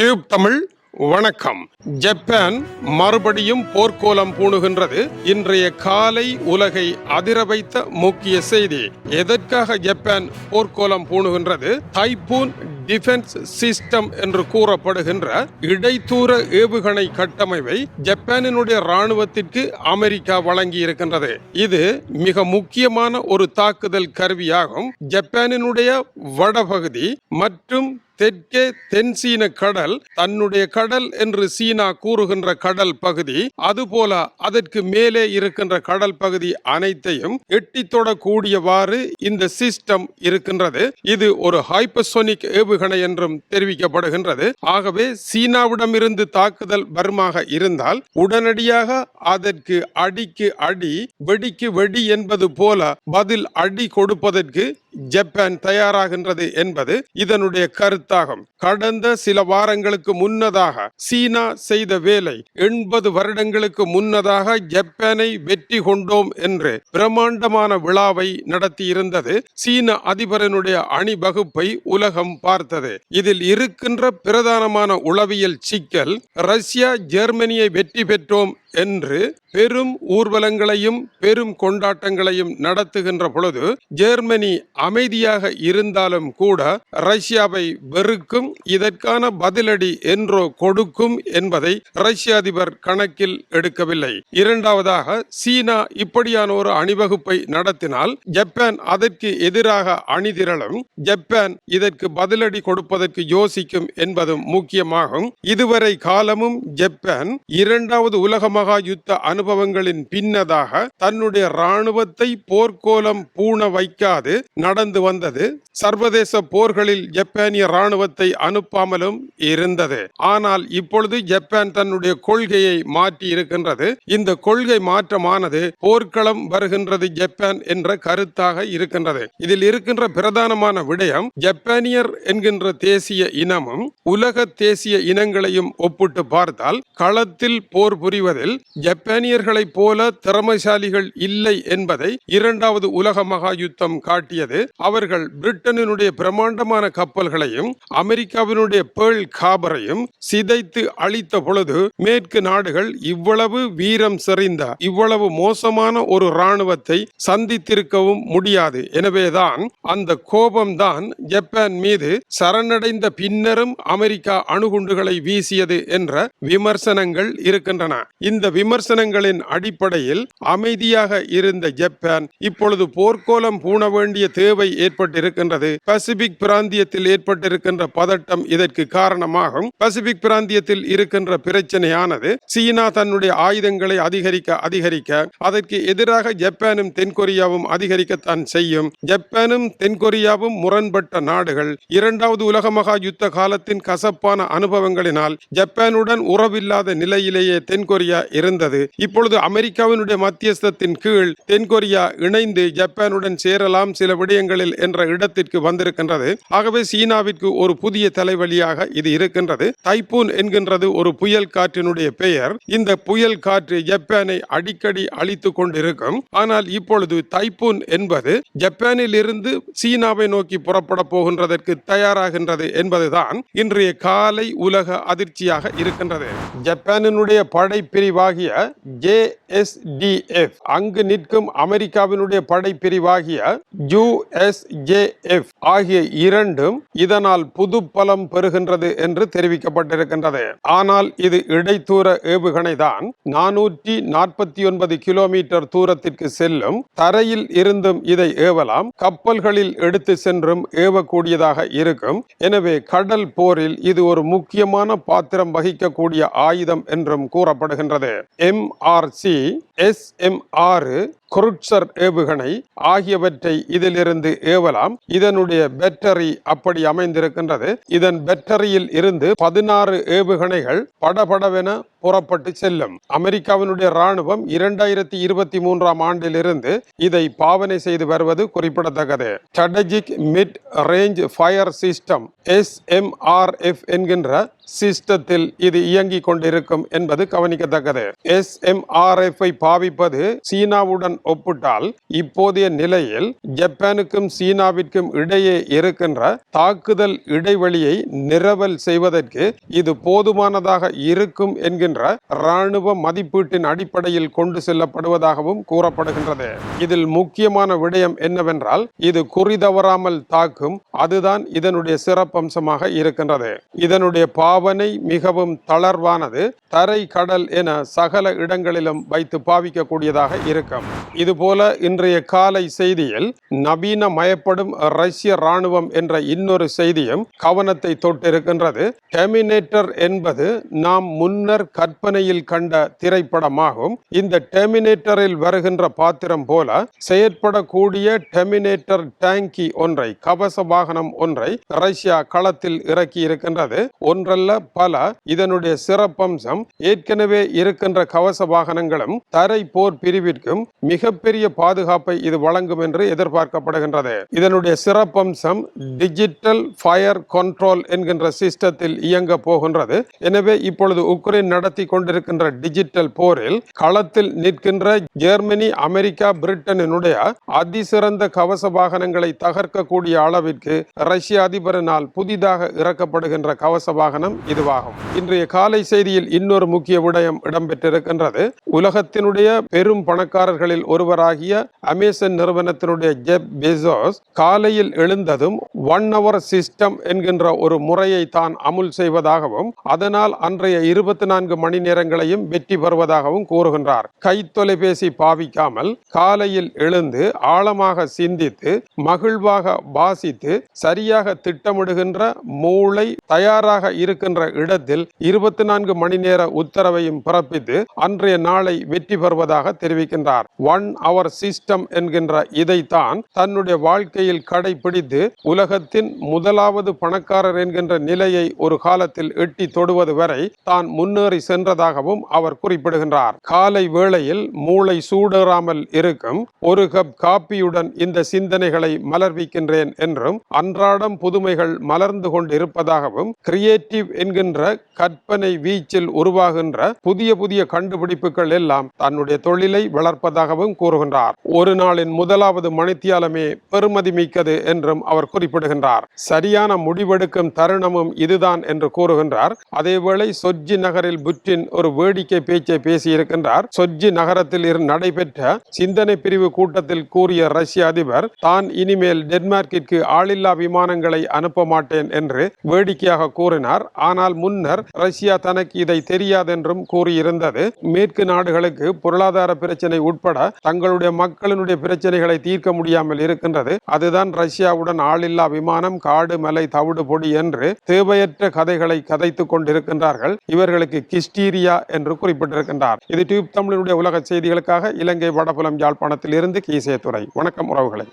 Tube Tamil வணக்கம். Japan மறுபடியும் போர்க்கோலம் பூணுகின்றது. இன்றைய காலை உலகை அதிர வைத்த முக்கிய செய்தி எதற்காக ஜப்பான் போர்க்கோலம் பூணுகின்றது? தைப்பூன் டிஃபென்ஸ் சிஸ்டம் என்று கூறப்படுகின்ற இடைத்தூர ஏவுகணை கட்டமைப்பை ஜப்பானினுடைய ராணுவத்திற்கு அமெரிக்கா வழங்கி இருக்கின்றது இது மிக முக்கியமான ஒரு தாக்குதல் கருவியாகும். ஜப்பானினுடைய வடபகுதி மற்றும் தெற்கே தென் சீன கடல் தன்னுடைய கடல் என்று சீனா கூறுகின்ற கடல் பகுதி அதுபோல அதற்கு மேலே இருக்கின்ற கடல் பகுதி அனைத்தையும் எட்டி தொடக்கூடியவாறு இந்த சிஸ்டம் இருக்கின்றது. இது ஒரு ஹைப்பர்சோனிக் ஏவுகணை என்றும் தெரிவிக்கப்படுகின்றது. ஆகவே சீனாவிடமிருந்து தாக்குதல் வருமாக இருந்தால் உடனடியாக அதற்கு அடிக்கு அடி வெடிக்கு வெடி என்பது போல பதில் அடி கொடுப்பதற்கு ஜப்பான் தயாராகின்றது என்பது இதனுடைய கருத்தாகும். கடந்த சில வாரங்களுக்கு முன்னதாக சீனா செய்த வேலை எண்பது வருடங்களுக்கு முன்னதாக ஜப்பானை வெற்றி கொண்டோம் என்று பிரம்மாண்டமான விழாவை நடத்தியிருந்தது. சீன அதிபரனுடைய அணிவகுப்பை உலகம் பார்த்தது. இதில் இருக்கின்ற பிரதானமான உளவியல் சிக்கல் ரஷ்யா ஜெர்மனியை வெற்றி பெற்றோம் என்று பெரும் ஊர்வலங்களையும் பெரும் கொண்டாட்டங்களையும் நடத்துகின்ற பொழுது ஜெர்மனி அமைதியாக இருந்தாலும் கூட ரஷ்யாவை வெறுக்கும் இதற்கான பதிலடி என்றோ கொடுக்கும் என்பதை ரஷ்ய அதிபர் கணக்கில் எடுக்கவில்லை. இரண்டாவதாக சீனா இப்படியான ஒரு அணிவகுப்பை நடத்தினால் ஜப்பான் அதற்கு எதிராக அணிதிரளும் ஜப்பான் இதற்கு பதிலடி கொடுப்பதற்கு யோசிக்கும் என்பதும் முக்கியமாகும். இதுவரை காலமும் ஜப்பான் இரண்டாவது உலகமாக மகா யுத்த அனுபவங்களின் பின்னதாக தன்னுடைய ராணுவத்தை போர்க்கோலம் பூண வைக்காது நடந்து வந்தது. சர்வதேச போர்களில் ஜப்பானிய ராணுவத்தை அனுப்பாமலும் இருந்தது. ஆனால் இப்பொழுது ஜப்பான் தன்னுடைய கொள்கையை மாற்றி இருக்கின்றது. இந்த கொள்கை மாற்றமானது போர்க்களம் வருகின்றது ஜப்பான் என்ற கருத்தாக இருக்கின்றது. இதில் இருக்கின்ற பிரதானமான விடயம் ஜப்பானியர் என்கின்ற தேசிய இனமும் உலக தேசிய இனங்களையும் ஒப்பிட்டு பார்த்தால் களத்தில் போர் புரிவதில் ஜப்பானியர்களைப் போல திறமைசாலிகள் இல்லை என்பதை இரண்டாவது உலக மகா யுத்தம் காட்டியது. அவர்கள் பிரிட்டனினுடைய பிரமாண்டமான கப்பல்களையும் அமெரிக்காவினுடைய பேர்ல் காபரையும் சிதைத்து அழித்த பொழுது மேற்கு நாடுகள் இவ்வளவு வீரம் செறிந்த இவ்வளவு மோசமான ஒரு இராணுவத்தை சந்தித்திருக்கவும் முடியாது. எனவேதான் அந்த கோபம்தான் ஜப்பான் மீது சரணடைந்த பின்னரும் அமெரிக்கா அணுகுண்டுகளை வீசியது என்ற விமர்சனங்கள் இருக்கின்றன. இந்த இந்த விமர்சனங்களின் அடிப்படையில் அமைதியாக இருந்த ஜப்பான் இப்பொழுது போர்க்கோலம் பூண வேண்டிய தேவை ஏற்பட்டிருக்கின்றது. பசிபிக் பிராந்தியத்தில் ஏற்பட்டிருக்கின்ற பதட்டம் இதற்கு காரணமாகும். பசிபிக் பிராந்தியத்தில் இருக்கின்ற பிரச்சனையானது சீனா தன்னுடைய ஆயுதங்களை அதிகரிக்க அதிகரிக்க அதற்கு எதிராக ஜப்பானும் தென்கொரியாவும் அதிகரிக்கத்தான் செய்யும். ஜப்பானும் தென்கொரியாவும் முரண்பட்ட நாடுகள் இரண்டாவது உலக மகா யுத்த காலத்தின் கசப்பான அனுபவங்களினால் ஜப்பானுடன் உறவில்லாத நிலையிலேயே தென்கொரியா இருந்தது. இப்பொழுது அமெரிக்காவினுடைய மத்தியஸ்தத்தின் கீழ் தென்கொரியா இணைந்து ஜப்பானுடன் சேரலாம் சில விடயங்களில் என்ற இடத்திற்கு வந்திருக்கின்றது. ஆகவே சீனாவிற்கு ஒரு புதிய தலைவலியாக இது இருக்கின்றது. தைப்பூன் என்கின்றது ஒரு புயல் காற்றினுடைய பெயர். இந்த புயல் காற்று ஜப்பானை அடிக்கடி அழித்து கொண்டிருக்கும். ஆனால் இப்பொழுது தைப்பூன் என்பது ஜப்பானில் இருந்து சீனாவை நோக்கி புறப்பட போகின்றதற்கு தயாராகின்றது என்பதுதான் இன்றைய காலை உலக அதிர்ச்சியாக இருக்கின்றது. ஜப்பானினுடைய படைப்பிரிவாகிய ஜேஎஸ்டிஎஃப் அங்கு நிற்கும் அமெரிக்காவினுடைய படைப்பிரிவாகிய யுஎஸ்ஜேஎஃப் ஆகிய இரண்டும் இதனால் புது பலம் பெறுகின்றது என்று தெரிவிக்கப்பட்டிருக்கின்றது. ஆனால் இது இடைத்தூர ஏவுகணை தான் நானூற்றி நாற்பத்தி ஒன்பது கிலோமீட்டர் தூரத்திற்கு செல்லும் தரையில் இருந்தும் இதை ஏவலாம். கப்பல்களில் எடுத்து சென்றும் ஏவக்கூடியதாக இருக்கும். எனவே கடல் போரில் இது ஒரு முக்கியமான பாத்திரம் வகிக்கக்கூடிய ஆயுதம் என்றும் கூறப்படுகின்றது. எம்ஆர்சி எஸ் எம் ஆறு குருட்சர் ஏவுகணை ஆகியவற்றை இதிலிருந்து ஏவலாம். இதனுடைய பேட்டரி அப்படி அமைந்திருக்கின்றது. இதன் பேட்டரியில் இருந்து பதினாறு ஏவுகணைகள் படபடவென புறப்பட்டு செல்லும். அமெரிக்காவினுடைய ராணுவம் இரண்டாயிரத்தி இருபத்தி மூன்றாம் ஆண்டிலிருந்து இதை பாவனை செய்து வருவது குறிப்பிடத்தக்கது. Strategic mid range fire system SMRF என்கின்ற சிஸ்டத்தில் இது இயங்கிக் கொண்டிருக்கும் என்பது கவனிக்கத்தக்கது. எஸ்எம்ஆர்எஃப் பாவிப்பது சீனாவுடன் ஒப்பிட்டால் இப்போதைய நிலையில் ஜப்பானுக்கும் சீனாவிற்கும் இடையே இருக்கின்ற தாக்குதல் இடைவெளியை நிரவல் செய்வதற்கு இது போதுமானதாக இருக்கும் என்கின்ற இராணுவ மதிப்பீட்டின் அடிப்படையில் கொண்டு செல்லப்படுவதாகவும் கூறப்படுகின்றது. இதில் முக்கியமான விடயம் என்னவென்றால் இது குறிதவறாமல் தாக்கும் அதுதான் இதனுடைய சிறப்பம்சமாக இருக்கின்றது. இதனுடைய பாவனை மிகவும் தளர்வானது தரை கடல் என சகல இடங்களிலும் வைத்து பாவிக்கக்கூடியதாக இருக்கும். இதுபோல இன்றைய காலை செய்தியில் நவீன மயப்படும் ரஷ்ய ராணுவம் என்ற இன்னொரு செய்தியும் கவனத்தை தொட்டிருக்கின்றது. டெர்மினேட்டர் என்பது நாம் முன்னர் கற்பனையில் கண்ட திரைப்படமாகும். இந்த டெர்மினேட்டரில் வருகின்ற பாத்திரம் போல செயற்படக்கூடிய டெர்மினேட்டர் டேங்கி ஒன்றை கவச வாகனம் ஒன்றை ரஷ்யா களத்தில் இறக்கி இருக்கின்றது. ஒன்றல்ல பல இதனுடைய சிறப்பம்சம் ஏற்கனவே இருக்கின்ற கவச வாகனங்களும் தரை போர் பிரிவிற்கும் மிக மிகப்பெரிய பாதுகாப்பை இது வழங்கும் என்று எதிர்பார்க்கப்படுகின்றது. இதனுடைய சிறப்பம்சம் டிஜிட்டல் ஃபயர் கண்ட்ரோல் என்கின்ற சிஸ்டத்தில் இயங்க போகின்றது. எனவே இப்பொழுது உக்ரைன் நடத்தி கொண்டிருக்கின்ற டிஜிட்டல் போரில் களத்தில் நிற்கின்ற ஜெர்மனி அமெரிக்கா பிரிட்டனினுடைய அதிசிறந்த கவச வாகனங்களை தகர்க்கக்கூடிய அளவிற்கு ரஷ்ய அதிபரினால் புதிதாக இறக்கப்படுகின்ற கவச வாகனம் இதுவாகும். இன்றைய காலை செய்தியில் இன்னொரு முக்கிய விடயம் இடம்பெற்றிருக்கின்றது. உலகத்தினுடைய பெரும் பணக்காரர்களில் ஒருவராகிய அமேசன் நிறுவனத்தினுடைய ஜெப் பெசோஸ் காலையில் எழுந்ததும் ஒன் அவர் சிஸ்டம் என்கின்ற ஒரு முறையை தான் அமுல் செய்வதாகவும் அதனால் அன்றைய இருபத்தி நான்கு மணி நேரங்களையும் வெற்றி பெறுவதாகவும் கூறுகின்றார். கை தொலைபேசி பாவிக்காமல் காலையில் எழுந்து ஆழமாக சிந்தித்து மகிழ்வாக வாசித்து சரியாக திட்டமிடுகின்ற மூளை தயாராக இருக்கின்ற இடத்தில் இருபத்தி நான்கு மணி நேர உத்தரவையும் பிறப்பித்து அன்றைய நாளை வெற்றி பெறுவதாக தெரிவிக்கின்றார். ஒன் அவர் சிஸ்டம் என்கின்ற இதைத்தான் தன்னுடைய வாழ்க்கையில் கடைபிடித்து உலகத்தின் முதலாவது பணக்காரர் என்கின்ற நிலையை ஒரு காலத்தில் எட்டி தொடுவது வரை தான் முன்னேறி சென்றதாகவும் அவர் குறிப்பிடுகின்றார். காலை வேளையில் மூளை சூடேறாமல் இருக்கும் ஒரு கப் காப்பியுடன் இந்த சிந்தனைகளை மலர்விக்கின்றேன் என்றும் அன்றாடம் புதுமைகள் மலர்ந்து கொண்டு இருப்பதாகவும் கிரியேட்டிவ் என்கின்ற கற்பனை வீச்சில் உருவாகின்ற புதிய புதிய கண்டுபிடிப்புகள் எல்லாம் தன்னுடைய தொழிலை வளர்ப்பதாகவும் கூறுகின்றார். ஒரு நாளின் முதலாவது மணித்தியாலமே பெருமதி மிக்கது என்றும் அவர் குறிப்பிடுகின்றார். சரியான முடிவெடுக்கும் தருணமும் இதுதான் என்று கூறுகின்றார். அதேவேளை சொஜ்ஜி நகரில் புற்றின் ஒரு வேடிக்கை பேச்சை பேசியிருக்கின்றார். சொஜ்ஜி நகரத்தில் இரு நடைபெற்ற சிந்தனை பிரிவு கூட்டத்தில் கூறிய ரஷ்ய அதிபர் தான் இனிமேல் டென்மார்க்கிற்கு ஆளில்லா விமானங்களை அனுப்ப மாட்டேன் என்று வேடிக்கையாக கூறினார். ஆனால் முன்னர் ரஷ்யா தனக்கு இதை தெரியாதென்றும் கூறியிருந்தது. மேற்கு நாடுகளுக்கு பொருளாதார பிரச்சனை உட்பட தங்களுடைய மக்களினுடைய பிரச்சனைகளை தீர்க்க முடியாமல் இருக்கின்றது. அதுதான் ரஷ்யாவுடன் ஆளில்லா விமானம் காடு மலை தவிடு பொடி என்று தேவையற்ற கதைகளை கதைத்துக் கொண்டிருக்கின்றார்கள். இவர்களுக்கு கிஸ்டீரியா என்று குறிப்பிட்டிருக்கின்றார். இது டியூப் தமிழனுடைய உலக செய்திகளுக்காக இலங்கை வடபுலம் யாழ்ப்பாணத்தில் இருந்து கீசே துறை வணக்கம் உறவுகளை.